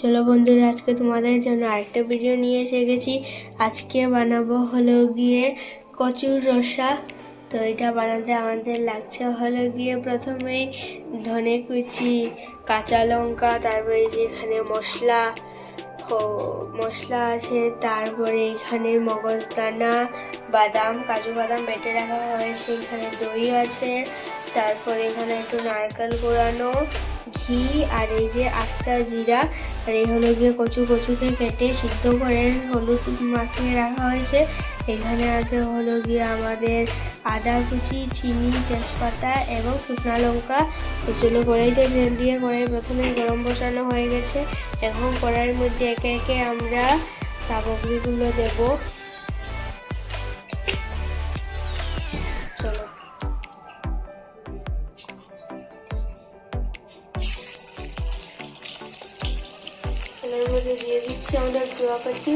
চলো বন্ধুরা, আজকে তোমাদের জন্য আরেকটা ভিডিও নিয়ে এসে গেছি। আজকে বানাবো হলো গিয়ে কচুর রসা। তো এটা বানাতে আমাদের লাগছে হলো গিয়ে প্রথমেই ধনে কুচি, কাঁচা লঙ্কা, তারপরে যেখানে মশলা মশলা আছে, তারপরে এখানে মগজদানা, বাদাম, কাজু বাদাম বেটে রাখা হয়েছে, এখানে দই আছে। তারপরে এখানে একটু নারকেল কোড়ানো ঘি আর এই যে আস্তা জিরা, আর এই হলো গিয়ে কচু কচুকে কেটে সিদ্ধ করে হলুদ মাখিয়ে রাখা হয়েছে। এখানে আছে হলো গিয়ে আমাদের আদা কুচি, চিনি, তেজপাতা এবং শুকনো লঙ্কা। এগুলো কড়াইতে তেল দিয়ে কড়াই প্রথমে গরম বসানো হয়ে গেছে। এখন কড়াইয়ের মধ্যে একে একে আমরা সামগ্রীগুলো দেব। তেলের মধ্যে দিয়ে দিচ্ছি আমরা ধোয়া কাচি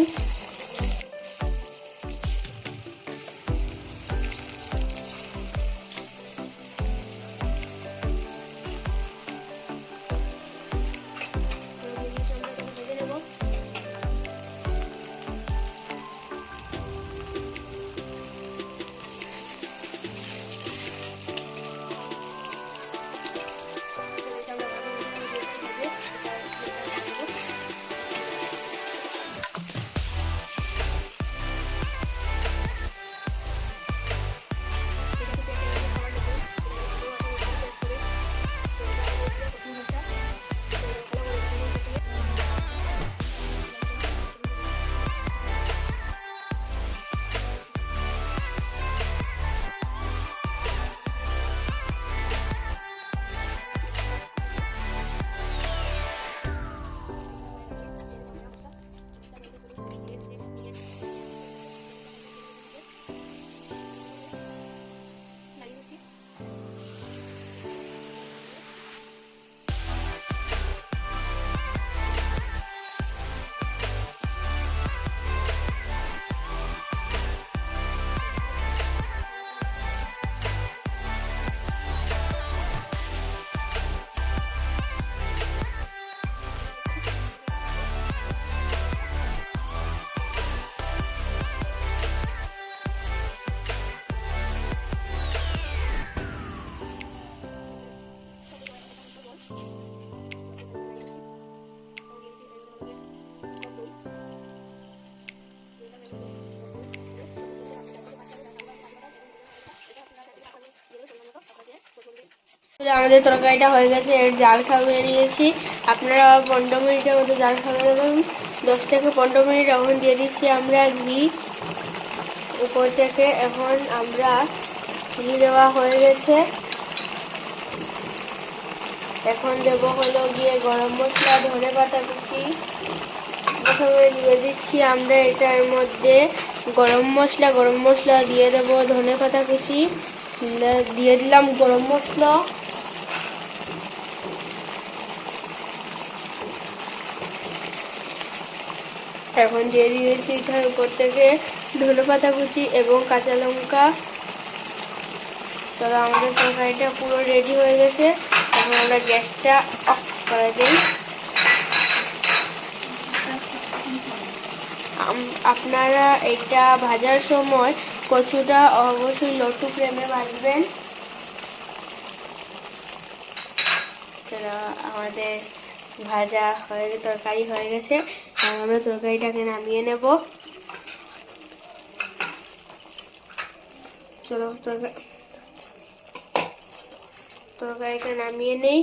আমাদের তরকারিটা হয়ে গেছে, এর জাল খাবিয়ে নিয়েছি। আপনারা পনেরো মিনিটের মধ্যে জাল খাবিয়ে দেবেন দশ থেকে পনেরো মিনিট এখন দিয়ে দিচ্ছি আমরা ঘি। উপর থেকে এখন আমরা ঘি দেওয়া হয়ে গেছে। এখন দেব হলো গিয়ে গরম মশলা, ধনে পাতা কুচি। প্রথমে দিয়ে দিচ্ছি আমরা এটার মধ্যে গরম মশলা গরম মশলা দিয়ে দেব ধনে পাতা কুচি। দিয়ে দিলাম গরম মশলা। এখন দিয়ে দিয়েছি, এখানে উপর থেকে ধনে পাতা কুচি এবং কাঁচা লঙ্কা। তবে আমাদের তরকারিটা পুরো রেডি হয়ে গেছে। এখন আমরা গ্যাসটা অফ করে দিই। আপনারা এটা ভাজার সময় কচুটা অবশ্যই লটু ফ্লেমে ভাজবেন আমাদের ভাজা হয়ে, তরকারি হয়ে গেছে। এখন আমরা তরকারিটাকে নামিয়ে নেব। চলো তরকারি তরকারিটা নামিয়ে নেই।